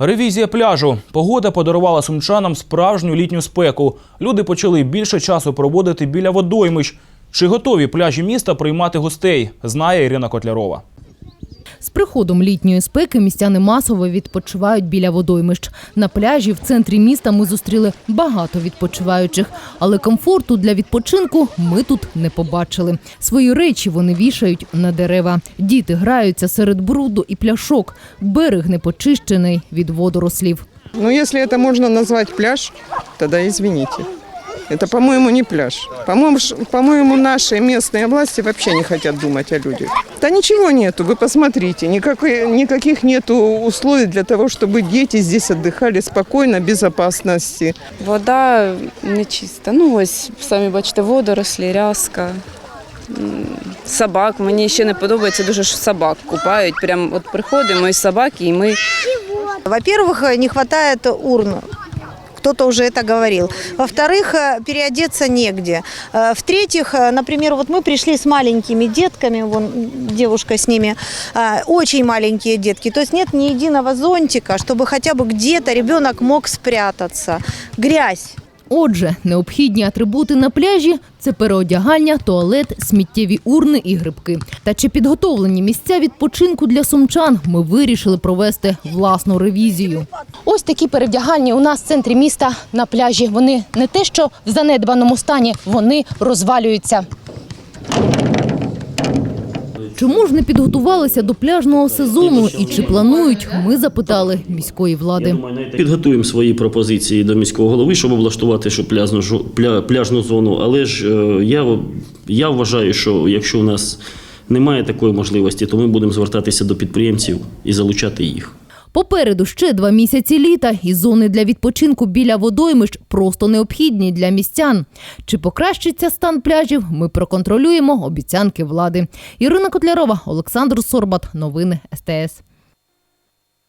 Ревізія пляжу. Погода подарувала сумчанам справжню літню спеку. Люди почали більше часу проводити біля водоймищ. Чи готові пляжі міста приймати гостей, знає Ірина Котлярова. З приходом літньої спеки містяни масово відпочивають біля водоймищ. На пляжі в центрі міста ми зустріли багато відпочиваючих, але комфорту для відпочинку ми тут не побачили. Свої речі вони вішають на дерева. Діти граються серед бруду і пляшок. Берег не почищений від водорослів. Ну, если это можно назвать пляж, тогда извините. Это, по-моему, не пляж. По-моему, ш- по-моему, наши местные власти вообще не хотят думать о людях. Да ничего нету, вы посмотрите. Никакой, никаких нету условий для того, чтобы дети здесь отдыхали спокойно, без опасности. Вода нечиста. Ну ось самі бачите, водорослі, рязка. М, Собак. Мені ще не подобається дуже, що собак купають. Прям от приходимо із собаки, і ми Во-первых, не хватает урн. Кто-то уже это говорил. Во-вторых, э, переодеться негде. Э, В-третьих, э, например, вот мы пришли с маленькими детками, вон м, девушка с ними, э, очень маленькие детки. То есть нет ни единого зонтика, чтобы хотя бы где-то ребенок мог спрятаться. Грязь. Отже, необхідні атрибути на пляжі це переодягальня, туалет, сміттєві урни і грибки. Та чи підготовлені місця відпочинку для сумчан? Ми вирішили провести власну ревізію. Ось такі перевдягальні у нас в центрі міста на пляжі. Вони не те, що в занедбаному стані, вони розвалюються. Чому ж не підготувалися до пляжного сезону і чи планують? Ми запитали міської влади. Підготуємо свої пропозиції до міського голови, щоб облаштувати щоб пляжну, пляжну зону. Але ж е, я, я вважаю, що якщо у нас немає такої можливості, то ми будемо звертатися до підприємців і залучати їх. Попереду ще два місяці літа, і зони для відпочинку біля водоймищ просто необхідні для містян. Чи покращиться стан пляжів? Ми проконтролюємо обіцянки влади. Ірина Котлярова, Олександр Сорбат. Новини СТС.